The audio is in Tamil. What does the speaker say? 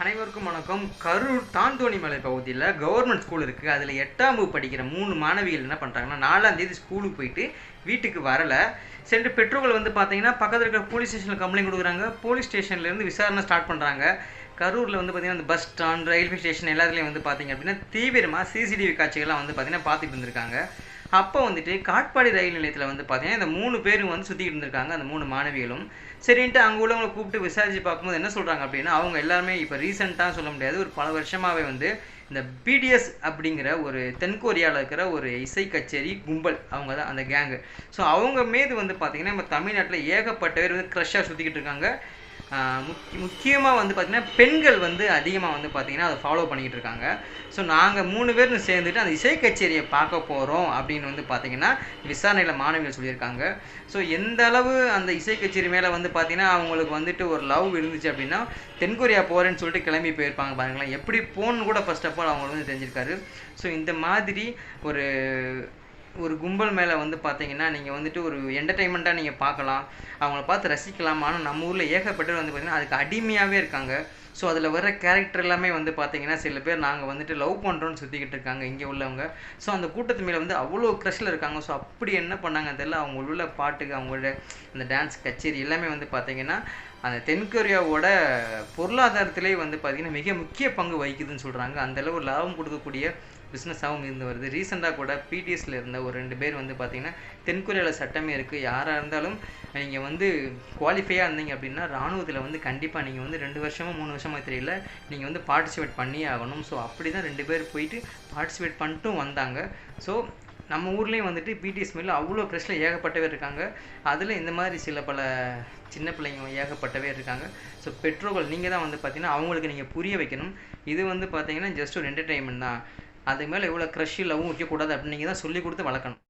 அனைவருக்கும் வணக்கம். கரூர் தாந்தோணி மலை பகுதியில் கவர்மெண்ட் ஸ்கூல் இருக்குது அதில் எட்டாம் வகுப்பு படிக்கிற மூணு மாணவிகள் என்ன பண்ணுறாங்கன்னா நாலாந்தேதி ஸ்கூலுக்கு போயிட்டு வீட்டுக்கு வரலை. சென்று பெற்றோர்கள் வந்து பார்த்தீங்கன்னா பக்கத்தில் இருக்கிற போலீஸ் ஸ்டேஷனில் கம்ப்ளைண்ட் கொடுக்குறாங்க. போலீஸ் ஸ்டேஷன்லேருந்து விசாரணை ஸ்டார்ட் பண்ணுறாங்க கரூரில் வந்து பார்த்தீங்கன்னா அந்த பஸ் ஸ்டாண்ட் ரயில்வே ஸ்டேஷன் எல்லாத்துலேயும் வந்து பார்த்தீங்க அப்படின்னா தீவிரமாக சிசிடிவி காட்சிகள்லாம் வந்து பார்த்தீங்கன்னா பார்த்துட்டு இருந்திருக்காங்க. அப்போ வந்துட்டு காட்பாடி ரயில் நிலையத்தில் வந்து பார்த்தீங்கன்னா இந்த மூணு பேரும் வந்து சுற்றிக்கிட்டு இருந்திருக்காங்க அந்த மூணு மாணவிகளும். சரின்ட்டு அங்கே உள்ளவங்களை கூப்பிட்டு விசாரித்து பார்க்கும்போது என்ன சொல்கிறாங்க அப்படின்னா அவங்க எல்லாருமே இப்போ ரீசெண்டாக சொல்ல முடியாது ஒரு பல வருஷமாகவே வந்து இந்த பிடிஎஸ் அப்படிங்கிற ஒரு தென்கொரியாவில் இருக்கிற ஒரு இசை கச்சேரி கும்பல் அவங்க தான் அந்த கேங்கு ஸோ அவங்க மீது வந்து பார்த்திங்கன்னா நம்ம தமிழ்நாட்டில் ஏகப்பட்ட பேர் வந்து க்ரஷ்ஷாக சுற்றிக்கிட்டு இருக்காங்க. முக்கியமாக வந்து பார்த்திங்கன்னா பெண்கள் வந்து அதிகமாக வந்து பார்த்திங்கன்னா அதை ஃபாலோ பண்ணிக்கிட்டு இருக்காங்க. ஸோ நாங்கள் மூணு பேரும் சேர்ந்துட்டு அந்த இசை கச்சேரியை பார்க்க போகிறோம் அப்படின்னு வந்து பார்த்திங்கன்னா விசாரணையில் மாணவிகள் சொல்லியிருக்காங்க. ஸோ எந்த அளவு அந்த இசை கச்சேரி மேலே வந்து பார்த்திங்கன்னா அவங்களுக்கு வந்துட்டு ஒரு லவ் இருந்துச்சு அப்படின்னா தென்கொரியா போகிறேன்னு சொல்லிட்டு கிளம்பி போயிருப்பாங்க பாருங்களேன். எப்படி போகணுன்னு கூட ஃபர்ஸ்ட் ஆஃப் ஆல் அவங்களுக்கு வந்து தெரிஞ்சிருக்காரு. ஸோ இந்த மாதிரி ஒரு ஒரு கும்பல் மேலே வந்து பார்த்தீங்கன்னா நீங்கள் வந்துட்டு ஒரு என்டர்டைன்மெண்ட்டாக நீங்கள் பார்க்கலாம் அவங்கள பார்த்து ரசிக்கலாம். ஆனால் நம்ம ஊரில் ஏகப்பட்டவர் வந்து பார்த்திங்கன்னா அதுக்கு அடிமையாகவே இருக்காங்க. ஸோ அதில் வர கேரக்டர் எல்லாமே வந்து பார்த்தீங்கன்னா சில பேர் நாங்கள் வந்துட்டு லவ் பண்ணுறோன்னு சுற்றிக்கிட்டு இருக்காங்க இங்கே உள்ளவங்க. ஸோ அந்த கூட்டத்து மேலே வந்து அவ்வளோ க்ரஷில் இருக்காங்க. ஸோ அப்படி என்ன பண்ணாங்க தெரியல. அவங்க உள்ள பாட்டுக்கு அவங்களோட அந்த டான்ஸ் கச்சேரி எல்லாமே வந்து பார்த்தீங்கன்னா அந்த தென்கொரியாவோட பொருளாதாரத்திலே வந்து பார்த்திங்கன்னா மிக முக்கிய பங்கு வகிக்குதுன்னு சொல்கிறாங்க அந்தளவு லாபம் கொடுக்கக்கூடிய பிஸ்னஸாகவும் இருந்து வருது. ரீசெண்டாக கூட பிடிஎஸ்ல இருந்த ஒரு ரெண்டு பேர் வந்து பார்த்திங்கன்னா தென்கொரியாவில் சட்டமே இருக்குது யாராக இருந்தாலும் நீங்கள் வந்து குவாலிஃபையாக இருந்தீங்க அப்படின்னா ராணுவத்தில் வந்து கண்டிப்பாக நீங்கள் வந்து ரெண்டு வருஷமோ மூணு வருஷமோ தெரியல நீங்கள் வந்து பார்ட்டிசிபேட் பண்ணியே ஆகணும். ஸோ அப்படி தான் ரெண்டு பேர் போயிட்டு பார்ட்டிசிபேட் பண்ணிட்டும் வந்தாங்க. ஸோ நம்ம ஊர்லேயும் வந்துட்டு பிடிஎஸ் மேலே அவ்வளோ ப்ரெஷில் ஏகப்பட்டவே இருக்காங்க. அதில் இந்த மாதிரி சில பல சின்ன பிள்ளைங்க ஏகப்பட்டவே இருக்காங்க. ஸோ பெற்றோர்கள் நீங்கள் தான் வந்து பார்த்தீங்கன்னா அவங்களுக்கு நீங்கள் புரிய வைக்கணும். இது வந்து பார்த்தீங்கன்னா ஜஸ்ட் ஒரு என்டர்டெயின்மெண்ட் தான். அது மேலே எவ்வளோ க்ரஷ் லவ்வும் வைக்கக்கூடாது அப்படின்னு நீங்கள் தான் சொல்லி கொடுத்து வளர்க்கணும்.